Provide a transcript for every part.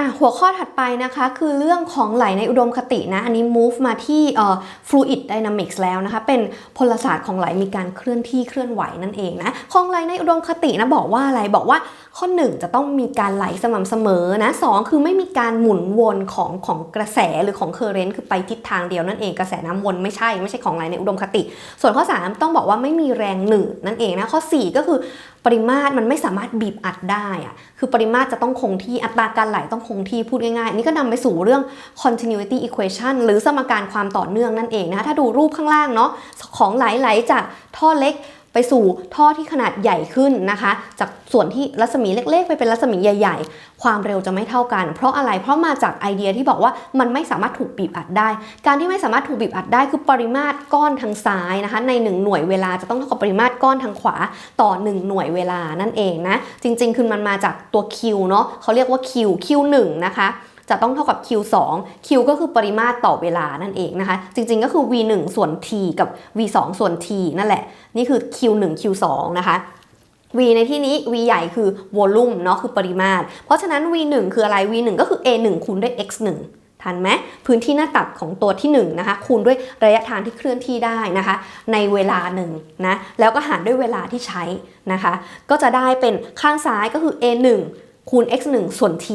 อะหัวข้อถัดไปนะคะคือเรื่องของไหลในอุดมคตินะ อันนี้ move มาที่เอ่อ fluid dynamics แล้วนะคะ เป็นพลศาสตร์ของไหลมีการเคลื่อนที่เคลื่อนไหวนั่นเองนะของไหลในอุดมคตินะบอกว่าอะไรบอกว่าข้อ 1 จะต้องมีการไหลสม่ำเสมอนะสคือไม่มีการหมุนวนของของกระแสหรือของเคอร์เรนต์คือไปทิศทางเดียวนั่นเองกระแสน้ำวนไม่ใช่ไม่ใช่ของไหลในอุดมคติ ส่วนข้อ 3 ต้องบอกว่าไม่มีแรงหนืดนั่นเองนะข้อ 4 ก็คือ ปริมาตรมันไม่สามารถบีบอัดได้อะคือปริมาตรจะต้องคงที่อัตราการไหลต้องคงที่พูดง่ายๆนี่ก็นำไปสู่เรื่อง continuity equation หรือสมการความต่อเนื่องนั่นเองนะคะถ้าดูรูปข้างล่างเนาะของไหลไหลจากท่อเล็ก ไปสู่ท่อที่ขนาดใหญ่ขึ้นนะคะ จากส่วนที่รัศมีเล็ก ๆ ไปเป็นรัศมีใหญ่ ๆ ความเร็วจะไม่เท่ากัน เพราะอะไรเพราะมาจากไอเดียที่บอกว่ามันไม่สามารถถูกบีบอัดได้ การที่ไม่สามารถถูกบีบอัดได้คือปริมาตรก้อนทางซ้ายนะคะ ใน 1 หน่วยเวลาจะต้องเท่ากับปริมาตรก้อนทางขวาต่อ 1 หน่วยเวลานั่นเองนะจริง ๆ คือมันมาจากตัว Q เนาะเขาเรียกว่า Q Q1 นะคะ จะต้องเท่ากับ Q2 Q ก็คือปริมาตรต่อเวลานั่นเองนะคะ จริงๆก็คือ V1 ส่วน T กับ V2 ส่วน T นั่นแหละ นี่คือ Q1 Q2 นะคะ V ในที่นี้ V ใหญ่คือ volume เนาะคือปริมาตร เพราะฉะนั้น V1 คืออะไร V1 ก็คือ A1 คูณด้วย x1 ทันไหมพื้นที่หน้าตัดของตัวที่1นะคะคูณด้วยระยะทางที่เคลื่อนที่ได้นะคะ ในเวลาหนึ่งนะแล้วก็หารด้วยเวลาที่ใช้นะคะ ก็จะได้เป็นข้างซ้ายก็คือ A1 คูณ x 1ส่วน t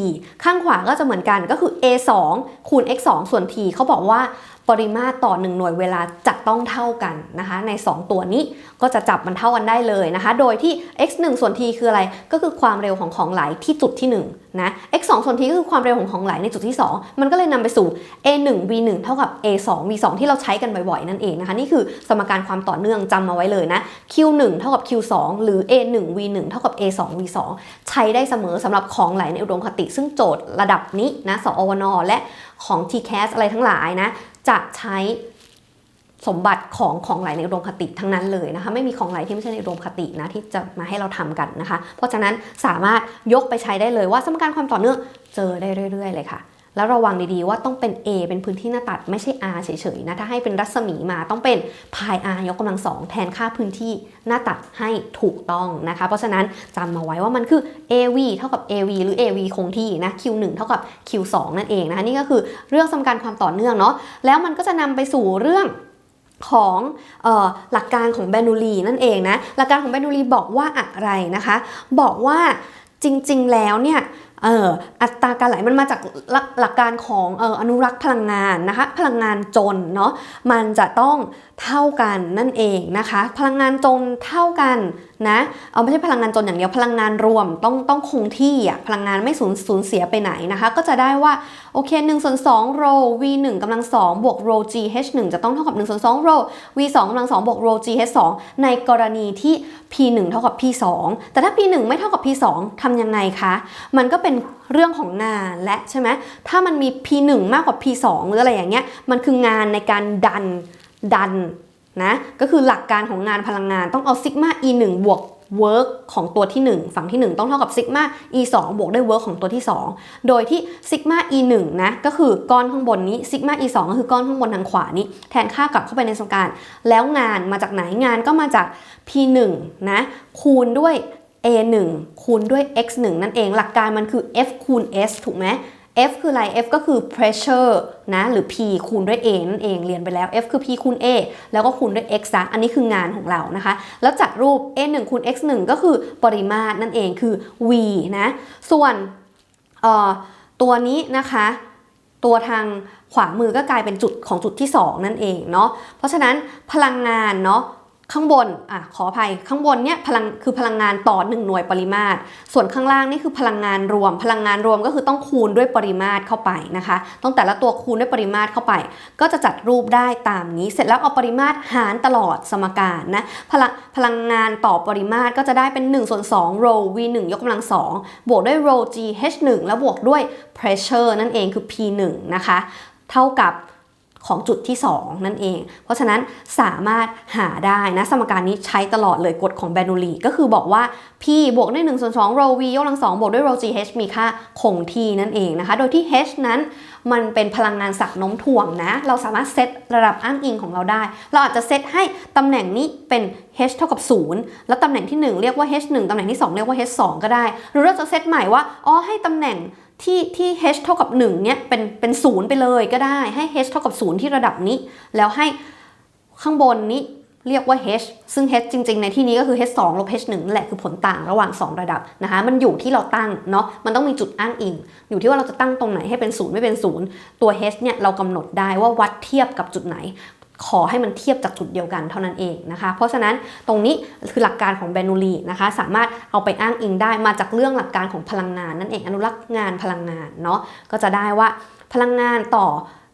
ข้างขวาก็จะเหมือนกันก็คือ a 2คูณ x 2ส่วน t เขาบอกว่า ปริมาตรต่อ 1 หน่วยเวลาจะต้องเท่ากันนะคะใน 2 ตัวนี้ก็จะจับมันเท่ากันได้เลยนะคะ โดยที่ x 1ส่วน t คืออะไรก็คือความเร็วของของไหลที่จุดที่1นะ x 2ส่วน t ก็คือความเร็วของของไหลในจุดที่ 2 มันก็เลยนำไปสู่ a 1 v 1เท่ากับ a 2 v 2ที่เราใช้กันบ่อยๆนั่นเองนะคะนี่คือสมการความต่อเนื่องจำมาไว้เลยนะ q 1เท่ากับ q 2หรือ a 1 v 1เท่ากับ a 2 v 2ใช้ได้เสมอสำหรับของไหลในอุดมคติ ซึ่งโจทย์ระดับนี้นะสอวนและของ TCAS อะไรทั้งหลายนะ จะใช้สมบัติของของไหลในอุดมคติทั้งนั้นเลยนะคะ ไม่มีของไหลที่ไม่ใช่ในอุดมคตินะที่จะมาให้เราทำกันนะคะ เพราะฉะนั้นสามารถยกไปใช้ได้เลยว่าสมการความต่อเนื่องเจอได้เรื่อย ๆ เลยค่ะ แล้วระวังดีๆว่าต้องเป็น A เป็นพื้นที่หน้าตัดไม่ใช่ R เฉยๆนะถ้าให้เป็นรัศมีมาต้องเป็น pi r ยกกำลังสองแทนค่าพื้นที่หน้าตัดให้ถูกต้องนะคะ เพราะฉะนั้นจำมาไว้ว่ามันคือ AV เท่ากับ AV หรือ AV คงที่นะ Q1 เท่ากับ Q2 นั่นเองนะคะนี่ก็คือเรื่องสมการความต่อเนื่องเนาะแล้วมันก็จะนำไปสู่เรื่องของออหลักการของแบนูลีนั่นเองนะหลักการของแบนูลีบอกว่าอะไรนะคะ บอกว่าจริงๆแล้วเนี่ย เอออัตราการไหลมันมาจากหลักกการของเอออนุรักษ์พลังงานนะคะพลังงานจนเนาะมันจะต้องเท่ากันนั่นเองนะคะ พลังงานจนเท่ากันนะเอาไม่ใช่พลังงานจนอย่างเดียวพลังงานรวมต้องต้องคงที่อะพลังงานไม่สูญสูญเสียไปไหนนะคะ ก็จะได้ว่าโอเค1ส่วน2 rho v 1กำลัง2บวก rho g h 1จะต้องเท่ากับ1ส่วน2 rho v 2กำลัง2บวก rho g h 2ในกรณีที่ p 1เท่ากับ p 2แต่ถ้า p 1ไม่เท่ากับ p 2ทำยังไงคะ มันก็เป็นเรื่องของงานและใช่ไหมถ้ามันมี p 1มากกว่า p 2หรืออะไรอย่างเงี้ยมันคืองานในการดันดัน นะก็คือหลักการของงานพลังงานต้องเอาซิกมา e 1บวก work ของตัวที่ 1 ฝั่งที่ 1 ต้องเท่ากับซิกมา e 2บวกด้วย work ของตัวที่ 2 โดยที่ซิกมา e 1นะก็คือก้อนข้างบนนี้ซิกมา e 2ก็คือก้อนข้างบนทางขวานี้แทนค่ากลับเข้าไปในสมการ แล้วงานมาจากไหนงานก็มาจาก p 1นะคูณด้วย a 1คูณด้วย x 1นั่นเองหลักการมันคือ f คูณ s ถูกไหม F คืออะไร F ก็คือ pressure นะ หรือ P คูณด้วย A นั่นเอง เรียนไปแล้ว F คือ P คูณ A แล้วก็คูณด้วย x ซะอันนี้คืองานของเรานะคะ แล้วจัดรูป A 1คูณ x 1ก็คือปริมาตรนั่นเองคือ V นะ ส่วนตัวนี้นะคะ ตัวทางขวามือก็กลายเป็นจุดของจุดที่ 2 นั่นเองเนาะ เพราะฉะนั้นพลังงานเนาะ ข้างบนอะขออภัยข้างบนเนี่ยพลังคือพลังงานต่อ 1 หน่วยปริมาตร ส่วนข้างล่างนี่คือพลังงานรวม พลังงานรวมก็คือต้องคูณด้วยปริมาตรเข้าไปนะคะ ต้องแต่ละตัวคูณด้วยปริมาตรเข้าไป ก็จะจัดรูปได้ตามนี้ เสร็จแล้วเอาปริมาตรหารตลอดสมการนะพลังพลังงานต่อปริมาตรก็จะได้เป็น1ส่วน2 rho v 1ยกกำลัง2บวกด้วย rho g h 1แล้วบวกด้วย pressure นั่นเองคือ p 1นะคะเท่ากับ ของจุดที่ 2 นั่นเอง เพราะฉะนั้นสามารถหาได้นะสมการนี้ใช้ตลอดเลยกฎของแบนูลีก็คือบอกว่า p บวกด้วย1ส่วน2 rho v ยกกำลัง2บวกด้วย rho g h มีค่าคงที่นั่นเองนะคะ โดยที่ h นั้นมันเป็นพลังงานสักโน้มถ่วงนะ เราสามารถเซตระดับอ้างอิงของเราได้ เราอาจจะเซตให้ตำแหน่งนี้เป็น h เท่ากับ 0 แล้วตำแหน่งที่ 1 เรียกว่า h 1ตำแหน่งที่ 2 เรียกว่า h 2ก็ได้ หรือเราจะเซตใหม่ว่าอ๋อให้ตำแหน่ง ที่ที่ h เท่ากับ1เนี่ยเป็นเป็นศูนย์ไปเลยก็ได้ให้ h เท่ากับ0ที่ระดับนี้ แล้วให้ข้างบนนี้เรียกว่า h ซึ่ง h จริง ๆ ในที่นี้ก็คือ h 2ลบ h 1นั่นแหละคือผลต่างระหว่าง 2 ระดับนะคะมันอยู่ที่เราตั้งเนาะมันต้องมีจุดอ้างอิง อยู่ที่ว่าเราจะตั้งตรงไหนให้เป็นศูนย์ไม่เป็นศูนย์ตัว h เนี่ยเรากำหนดได้ว่าวัดเทียบกับจุดไหน ขอให้มันเทียบจากจุดเดียวกันเท่านั้นเองนะคะ เพราะฉะนั้นตรงนี้คือหลักการของแบนูลีนะคะสามารถเอาไปอ้างอิงได้มาจากเรื่องหลักการของพลังงานนั่นเองอนุรักษ์งานพลังงานเนาะก็จะได้ว่าพลังงานต่อ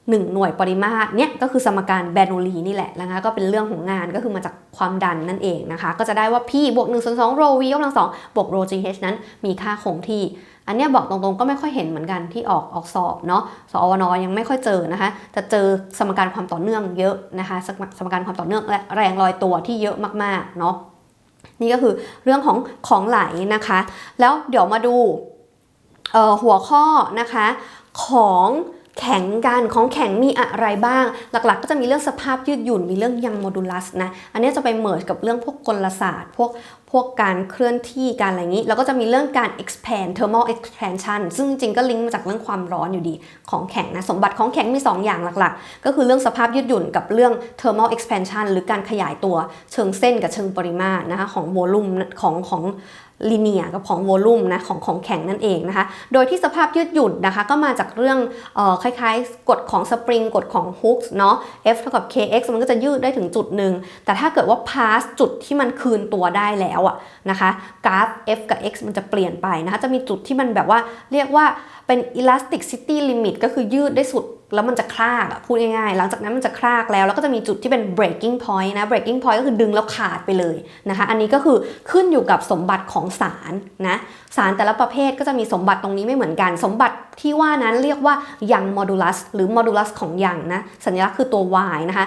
1 หน่วยปริมาตรเนี่ยก็คือสมการแบนูลีนี่แหละนะคะก็เป็นเรื่องของงานก็คือมาจากความดันนั่นเองนะคะ ก็จะได้ว่า P บวก1ส่วน2โร V กกำลัง2บวกโร GH นั้นมีค่าคงที่ อันเนี้ยบอกตรงๆก็ไม่ค่อยเห็นเหมือนกันที่ออกออกสอบเนาะสอวนอยังไม่ค่อยเจอนะคะ จะเจอสมการความต่อเนื่องเยอะนะคะ สมสมการความต่อเนื่องและแรงลอยตัวที่เยอะมากๆเนาะนี่ก็คือเรื่องของของไหลนะคะ แล้วเดี๋ยวมาดูหัวข้อนะคะของ แข็งกันของแข็งมีอะไรบ้าง หลัก ๆ ก็จะมีเรื่องสภาพยืดหยุ่นมีเรื่องยังโมดูลัสนะ อันนี้จะไปเมิร์กับเรื่องพวกกลศาสตร์ พวกพวกการเคลื่อนที่การอะไรอย่างนี้ แล้วก็จะมีเรื่องการ expand thermal expansion ซึ่งจริงก็ลิงก์มาจากเรื่องความร้อนอยู่ดีของแข็งนะ สมบัติของแข็งมี 2 อย่างหลักๆ ก็คือเรื่องสภาพยืดหยุ่นกับเรื่อง thermal expansion หรือการขยายตัวเชิงเส้นกับเชิงปริมาตรนะคะของโวลูมของของ ลีเนียกับของโวลูมนะของของแข็งนั่นเองนะคะ โดยที่สภาพยืดหยุ่นนะคะ ก็มาจากเรื่องออคล้ายๆ กฎของสปริงกฎของฮุกส์เนาะ F เท่ากับ kx มันก็จะยืดได้ถึงจุดหนึ่ง แต่ถ้าเกิดว่า pass จุดที่มันคืนตัวได้แล้วอะนะคะกราฟ f กับ x มันจะเปลี่ยนไปนะคะ จะมีจุดที่มันแบบว่าเรียกว่าเป็น elasticity limit ก็คือยืดได้สุด แล้วมันจะคลากอะพูดง่ายๆ หลังจากนั้นมันจะคลากแล้ว แล้วก็จะมีจุดที่เป็น breaking point นะ breaking point ก็คือดึงแล้วขาดไปเลยนะคะ อันนี้ก็คือขึ้นอยู่กับสมบัติของสารนะสารแต่ละประเภทก็จะมีสมบัติตรงนี้ไม่เหมือนกัน สมบัติที่ว่านั้นเรียกว่ายังโมดูลัสหรือโมดูลัสของยังนะสัญลักษณ์คือตัว y นะคะ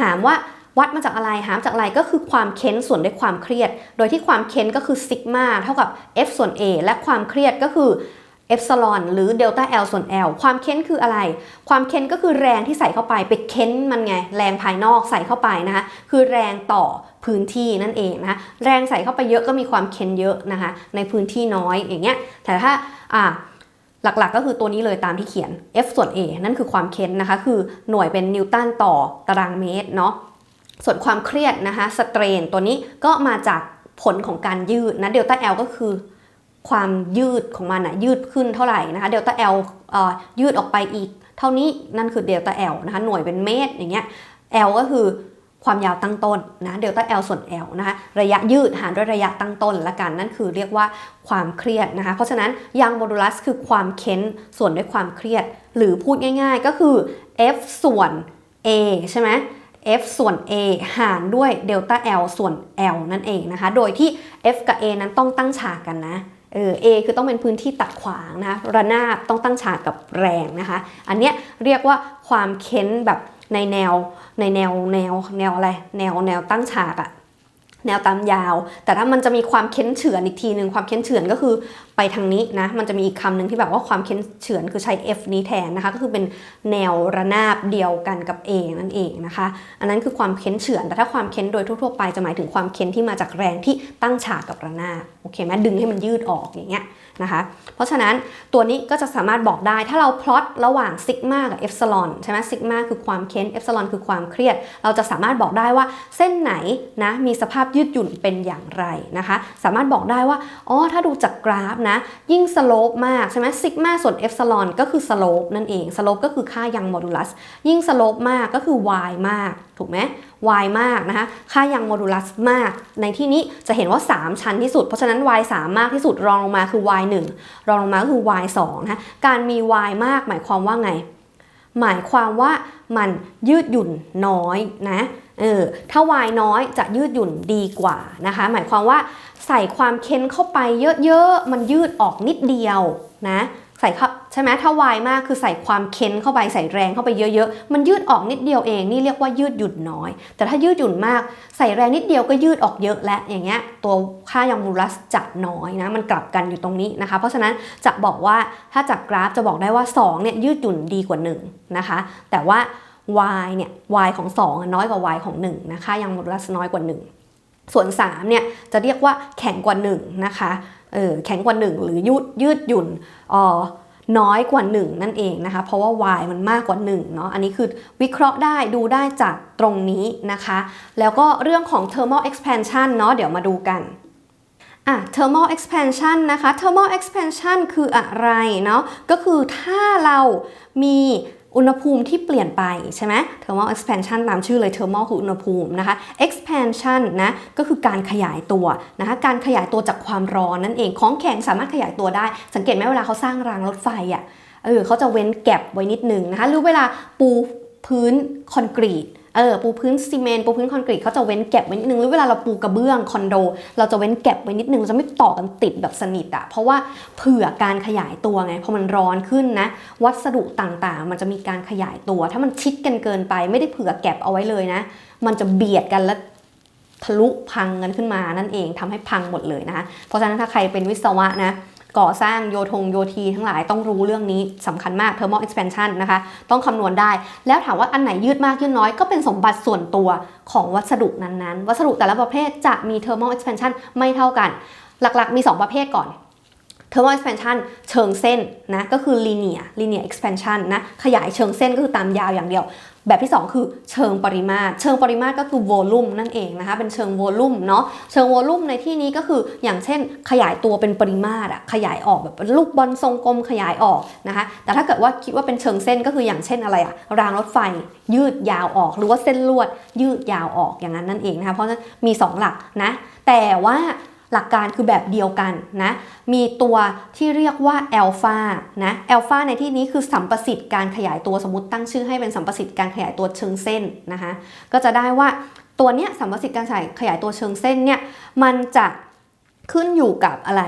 หามว่าวัดมาจากอะไรหามจากอะไรก็คือความเค้นส่วนด้วยความเครียด โดยที่ความเค้นก็คือซิกมาเท่ากับ f ส่วน a และความเครียดก็คือ เอ p ซ l อนหรือเดลต้า L ส่วน L ความเค้นคืออะไร ความเค้นก็คือแรงที่ใส่เข้าไปไปเค้นมันไง แรงภายนอกใส่เข้าไปนะคะคือแรงต่อพื้นที่นั่นเองนะคะแรงใส่เข้าไปเยอะก็มีความเค้นเยอะนะคะในพื้นที่น้อยอย่างเงี้ยแต่ถ้าอ่าหลักๆ ก็คือตัวนี้เลยตามที่เขียน F ส่วน A นั่นคือความเค้นนะคะคือหน่วยเป็นนิวตันต่อตารางเมตรเนาะส่วนความเครียดนะคะสเตรนตัวนี้ก็มาจากผลของการยืดนะเดลต้า L ก็คือ ความยืดของมันนะยืดขึ้นเท่าไหร่นะคะเดลต้า L เอ่อยืดออกไปอีก เท่านี้นั่นคือเดลต้า L นะคะหน่วยเป็นเมตรอย่างเงี้ย L ก็คือความยาวตั้งต้นนะเดลต้า L ส่วน L นะคะระยะยืดหารด้วยระยะตั้งต้นละกัน นั่นคือเรียกว่าความเครียดนะคะเพราะฉะนั้นยังโมดูลัสคือความเค้นส่วนด้วยความเครียด หรือพูดง่ายๆก็คือ F ส่วน A ใช่ไหม F ส่วน A หารด้วยเดลต้า L ส่วน L นั่นเองนะคะ โดยที่ F กับ A นั้นต้องตั้งฉากกันนะ เออ A คือต้องเป็นพื้นที่ตัดขวางนะคะระนาบต้องตั้งฉากกับแรงนะคะ อันเนี้ยเรียกว่าความเค้นแบบในแนวในแนวแนวแนวอะไร แนวแนวตั้งฉากอะ แนวตามยาว แต่ถ้ามันจะมีความเค้นเฉือนอีกทีหนึ่งความเค้นเฉือนก็คือไปทางนี้นะ มันจะมีอีกคำหนึ่งที่แบบว่าความเค้นเฉือนคือใช้ F นี้แทนนะคะ ก็คือเป็นแนวระนาบเดียวกันกับ A นั่นเองนะคะ อันนั้นคือความเค้นเฉือน แต่ถ้าความเค้นโดยทั่วๆไปจะหมายถึงความเค้นที่มาจากแรงที่ตั้งฉากกับระนาบ โอเคไหมดึงให้มันยืดออกอย่างเงี้ย นะคะ เพราะฉะนั้นตัวนี้ก็จะสามารถบอกได้ถ้าเราพลอตระหว่างซิกมากับเอฟซลอนใช่ไหมซิกมาคือความเค้นเอฟซลอนคือความเครียด เราจะสามารถบอกได้ว่าเส้นไหนนะมีสภาพยืดหยุ่นเป็นอย่างไรนะคะ สามารถบอกได้ว่าอ๋อถ้าดูจากกราฟนะ ยิ่งสโลปมากใช่ไหมซิกมาส่วนเอฟซลอนก็คือสโลปนั่นเองสโลปก็คือค่ายังโมดูลัสยิ่งสโลปมากก็คือ y มากถูกไหม y มากนะคะ ค่ายังโมดูลัสมาก ในที่นี้จะเห็นว่า 3 ชั้นที่สุด เพราะฉะนั้น y 3มากที่สุด รองลงมาคือ y 1รองลงมาก็คือ y 2นะคะ การมี y มากหมายความว่าไง หมายความว่ามันยืดหยุ่นน้อยนะ เออ ถ้า y น้อยจะยืดหยุ่นดีกว่านะคะ หมายความว่าใส่ความเค้นเข้าไปเยอะๆ มันยืดออกนิดเดียวนะ ใส่เข้า ใช่ไหมถ้าวายมากคือใส่ความเค้นเข้าไปใส่แรงเข้าไปเยอะๆ มันยืดออกนิดเดียวเองนี่เรียกว่ายืดหยุ่นน้อย แต่ถ้ายืดหยุ่นมากใส่แรงนิดเดียวก็ยืดออกเยอะและอย่างเงี้ยตัวค่ายองมูลัสจะน้อยนะมันกลับกันอยู่ตรงนี้นะคะ เพราะฉะนั้นจะบอกว่าถ้าจากกราฟจะบอกได้ว่า2เนี่ยยืดหยุ่นดีกว่า1นะคะแต่ว่า y เนี่ย y ของ2อะน้อยกว่า y ของ1นะคะยังมูลัสน้อยกว่า 1 ส่วน3เนี่ยจะเรียกว่าแข็งกว่า1นะคะเออแข็งกว่า 1 หรือยืดยืดหยุ่นเออ น้อยกว่า 1 นั่นเองนะคะ เพราะว่า y มันมากกว่า1เนาะอันนี้คือวิเคราะห์ได้ดูได้จากตรงนี้นะคะ แล้วก็เรื่องของ thermal expansion เนาะเดี๋ยวมาดูกันอะ thermal expansion นะคะ thermal expansion คืออะไรเนาะก็คือถ้าเรามี อุณหภูมิที่เปลี่ยนไปใช่ไหม thermal expansion ตามชื่อเลย thermal คืออุณหภูมินะคะ expansion นะก็คือการขยายตัวนะคะการขยายตัวจากความร้อนนั่นเองของแข็งสามารถขยายตัวได้ สังเกตไหมเวลาเขาสร้างรางรถไฟอะเออเขาจะเว้นแก็บไว้นิดนึงนะคะหรือเวลาปูพื้นคอนกรีต เออปูพื้นซีเมนต์ปูพื้นคอนกรีตเขาจะเว้นแก็บไว้นิดนึงหรือเวลาเราปูกระเบื้องคอนโด เราจะเว้นแก็บไว้นิดนึงเราจะไม่ต่อกันติดแบบสนิทอะเพราะว่าเผื่อการขยายตัวไงพอมันร้อนขึ้นนะวัสดุต่างๆ มันจะมีการขยายตัว ถ้ามันชิดกันเกินไปไม่ได้เผื่อแก็บเอาไว้เลยนะ มันจะเบียดกันแล้วทะลุพังกันขึ้นมานั่นเองทำให้พังหมดเลยนะคะเพราะฉะนั้นถ้าใครเป็นวิศวะนะ ก่อสร้างโยธงโยธีทั้งหลายต้องรู้เรื่องนี้สำคัญมาก thermal expansion นะคะ ต้องคำนวณได้ แล้วถามว่าอันไหนยืดมากยืดน้อยก็เป็นสมบัติส่วนตัวของวัสดุนั้นๆ วัสดุแต่ละประเภทจะมี thermal expansion ไม่เท่ากัน หลักๆมี 2 ประเภทก่อน thermal expansion เชิงเส้นนะก็คือ linear linear expansion นะขยายเชิงเส้นก็คือตามยาวอย่างเดียว แบบที่ 2 คือเชิงปริมาตร เชิงปริมาตรก็คือ volume นั่นเองนะคะ เป็นเชิง volume เนาะ เชิง volume ในที่นี้ก็คืออย่างเช่น ขยายตัวเป็นปริมาตรอะขยายออกแบบลูกบอลทรงกลมขยายออกนะคะ แต่ถ้าเกิดว่าคิดว่าเป็นเชิงเส้นก็คืออย่างเช่นอะไรอะรางรถไฟยืดยาวออก หรือว่าเส้นลวดยืดยาวออกอย่างนั้นนั่นเองนะคะ เพราะฉะนั้นมี 2 หลักนะ แต่ว่า หลักการคือแบบเดียวกันนะ มีตัวที่เรียกว่าแอลฟานะแอลฟาในที่นี้คือสัมประสิทธิ์การขยายตัวสมมติตั้งชื่อให้เป็นสัมประสิทธิ์การขยายตัวเชิงเส้นนะคะ ก็จะได้ว่าตัวเนี้ยสัมประสิทธิ์การขยายตัวเชิงเส้นเนี่ยมันจะขึ้นอยู่กับอะไร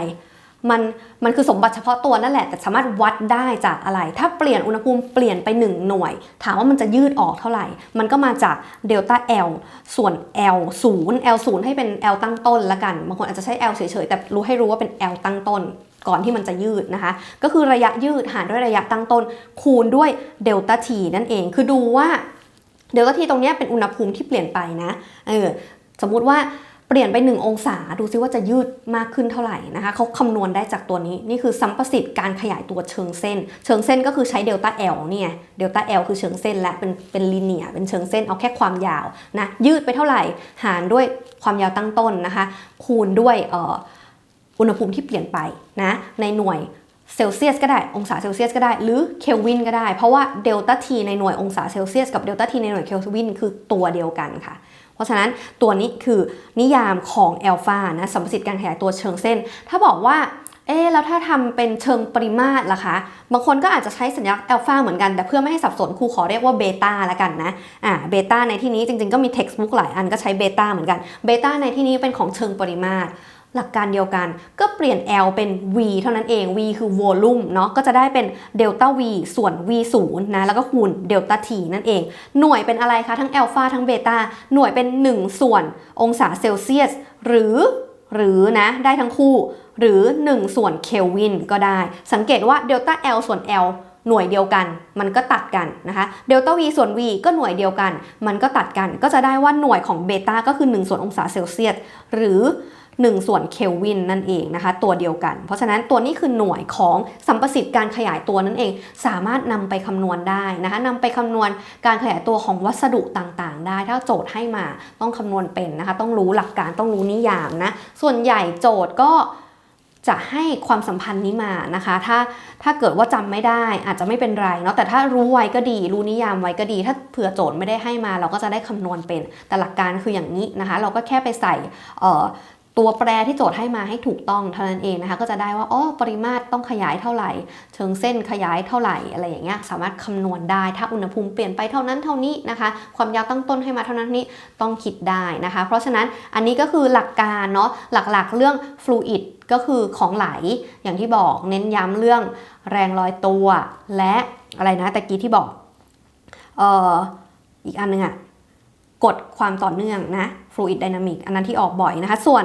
มันมันคือสมบัติเฉพาะตัวนั่นแหละ แต่สามารถวัดได้จากอะไร ถ้าเปลี่ยนอุณหภูมิเปลี่ยนไป 1 หน่วย ถามว่ามันจะยืดออกเท่าไหร่ มันก็มาจากเดลต้า L ส่วน L 0 L 0ให้เป็น L ตั้งต้นละกัน บางคนอาจจะใช้ L เฉยๆ แต่รู้ให้รู้ว่าเป็น L ตั้งต้น ก่อนที่มันจะยืดนะคะ ก็คือระยะยืดหารด้วยระยะตั้งต้น คูณด้วยเดลต้า T นั่นเอง คือดูว่าเดลต้า T ตรงนี้เป็นอุณหภูมิที่เปลี่ยนไปนะ เออ สมมุติว่า เปลี่ยนไป1องศาดูซิว่าจะยืดมากขึ้นเท่าไหร่นะคะเขาคำนวณได้จากตัวนี้ นี่คือสัมประสิทธิ์การขยายตัวเชิงเส้น เชิงเส้นก็คือใช้เดลต้า L เนี่ยเดลต้า L คือเชิงเส้นและเป็นเป็นลีเนียเป็นเชิงเส้นเอาแค่ความยาวนะยืดไปเท่าไหร่ หารด้วยความยาวตั้งต้นนะคะ คูณด้วยออุณหภูมิที่เปลี่ยนไปนะในหน่วยเซลเซียสก็ได้องศาเซลเซียสก็ได้ หรือเคลวินก็ได้ เพราะว่าเดลต้าทีในหน่วยองศาเซลเซียสกับเดลต้าทีในหน่วยเคลวินคือตัวเดียวกันค่ะ เพราะฉะนั้นตัวนี้คือนิยามของแอลฟานะสัมประสิทธิ์การขยายตัวเชิงเส้น ถ้าบอกว่าเอ๊แล้วถ้าทำเป็นเชิงปริมาตรล่ะคะ บางคนก็อาจจะใช้สัญลักษณ์แอลฟาเหมือนกัน แต่เพื่อไม่ให้สับสนครูขอเรียกว่าเบต้าละกันนะ อ่า เบต้าในที่นี้จริงๆก็มี textbook หลายอันก็ใช้เบต้าเหมือนกัน เบต้าในที่นี้เป็นของเชิงปริมาตร หลักการเดียวกันก็เปลี่ยน L เป็น V เท่านั้นเอง V คือ volume เนาะก็จะได้เป็นเดลต้า V ส่วน V 0นะแล้วก็คูณเดลต้า T นั่นเอง หน่วยเป็นอะไรคะ ทั้งอัลฟาทั้งเบต้าหน่วยเป็น 1 ส่วนองศาเซลเซียส หรือหรือนะได้ทั้งคู่ หรือ 1 ส่วนเคลวินก็ได้ สังเกตว่าเดลต้า L ส่วน L หน่วยเดียวกันมันก็ตัดกันนะคะเดลต้า V ส่วน V ก็หน่วยเดียวกัน มันก็ตัดกัน ก็จะได้ว่าหน่วยของเบต้าก็คือ 1 ส่วนองศาเซลเซียสหรือ 1 ส่วนเคลวินนั่นเองนะคะ ตัวเดียวกัน เพราะฉะนั้นตัวนี้คือหน่วยของสัมประสิทธิ์การขยายตัวนั่นเอง สามารถนำไปคำนวณได้นะคะนำไปคำนวณการขยายตัวของวัสดุต่างๆ ได้ ถ้าโจทย์ให้มาต้องคำนวณเป็นนะคะ ต้องรู้หลักการต้องรู้นิยามนะ ส่วนใหญ่โจทย์ก็จะให้ความสัมพันธ์นี้มานะคะ ถ้าถ้าเกิดว่าจำไม่ได้อาจจะไม่เป็นไรเนาะแต่ถ้ารู้ไว้ก็ดี รู้นิยามไว้ก็ดี ถ้าเผื่อโจทย์ไม่ได้ให้มา เราก็จะได้คำนวณเป็นแต่หลักการคืออย่างนี้นะคะ เราก็แค่ไปใส่เอ่อ ตัวแปรที่โจทย์ให้มาให้ถูกต้องเท่านั้นเองนะคะ ก็จะได้ว่าอ๋อปริมาตรต้องขยายเท่าไหร่ เชิงเส้นขยายเท่าไหร่อะไรอย่างเงี้ยสามารถคำนวณได้ ถ้าอุณหภูมิเปลี่ยนไปเท่านั้นเท่านี้นะคะ ความยาวตั้งต้นให้มาเท่านั้นนี้ต้องคิดได้นะคะ เพราะฉะนั้นอันนี้ก็คือหลักการเนาะหลักๆ เรื่อง fluid ก็คือของไหลอย่างที่บอกเน้นย้ำเรื่องแรงลอยตัว และอะไรนะตะกี้ที่บอกเอ่ออีกอันนึงอะ กฎความต่อเนื่องนะ fluid dynamic อันนั้นที่ออกบ่อยนะคะ ส่วน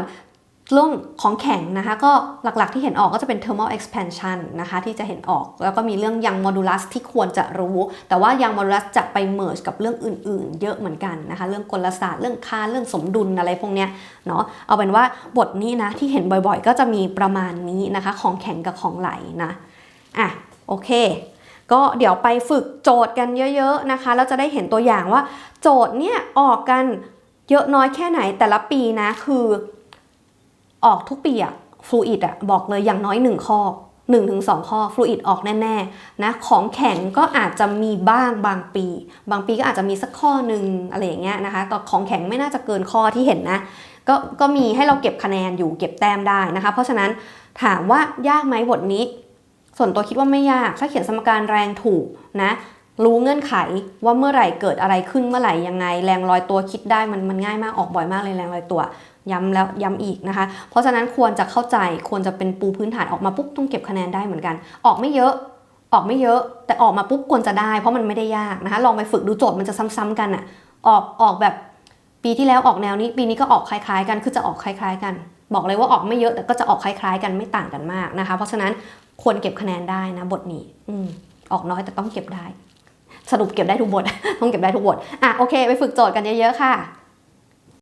เรื่องของแข็งนะคะก็หลักๆที่เห็นออกก็จะเป็น thermal expansion นะคะที่จะเห็นออกแล้วก็มีเรื่องยัง modulus ที่ควรจะรู้ แต่ว่ายัง modulus จะไป merge กับเรื่องอื่นๆ เยอะเหมือนกันนะคะเรื่องกลศาสตร์เรื่องค่าเรื่องสมดุลอะไรพวกเนี้ยเนาะเอาเป็นว่าบทนี้นะที่เห็นบ่อยๆ ก็จะมีประมาณนี้นะคะของแข็งกับของไหลนะอะโอเค ก็เดี๋ยวไปฝึกโจทย์กันเยอะๆนะคะ แล้วจะได้เห็นตัวอย่างว่า โจทย์เนี่ยออกกันเยอะน้อยแค่ไหนแต่ละปีนะคือออกทุกปีอะฟลูอิดอะบอกเลยอย่างน้อย 1 ข้อ 1-2 ข้อฟลูอิดออกแน่ๆนะของแข็งก็อาจจะมีบ้างบางปี บางปีก็อาจจะมีสักข้อหนึ่งอะไรอย่างเงี้ยนะคะแต่ของแข็งไม่น่าจะเกินข้อที่เห็นนะก็ก็มีให้เราเก็บคะแนนอยู่เก็บแต้มได้นะคะ เพราะฉะนั้นถามว่ายากไหมบทนี้ ส่วนตัวคิดว่าไม่ยาก ถ้าเขียนสมการแรงถูกนะรู้เงื่อนไขว่าเมื่อไหร่เกิดอะไรขึ้นเมื่อไหร่ยังไง แรงลอยตัวคิดได้มันมันง่ายมากออกบ่อยมากเลยแรงลอยตัว ย้ำแล้วย้ำอีกนะคะ เพราะฉะนั้นควรจะเข้าใจควรจะเป็นปูพื้นฐานออกมาปุ๊บต้องเก็บคะแนนได้เหมือนกัน ออกไม่เยอะออกไม่เยอะ แต่ออกมาปุ๊บควรจะได้ เพราะมันไม่ได้ยากนะคะลองไปฝึกดูโจทย์มันจะซ้ำๆกันอะออกออกแบบปีที่แล้วออกแนวนี้ ปีนี้ก็ออกคล้ายๆ กันคือจะออกคล้าย ๆ กัน บอกเลยว่าออกไม่เยอะแต่ก็จะออกคล้ายๆ กันไม่ต่างกันมากนะคะ เพราะฉะนั้น ควรเก็บคะแนนได้นะบทนี้อืออกน้อยแต่ต้องเก็บได้ สรุปเก็บได้ทุกบท ต้องเก็บได้ทุกบท อะโอเค ไปฝึกโจทย์กันเยอะๆค่ะ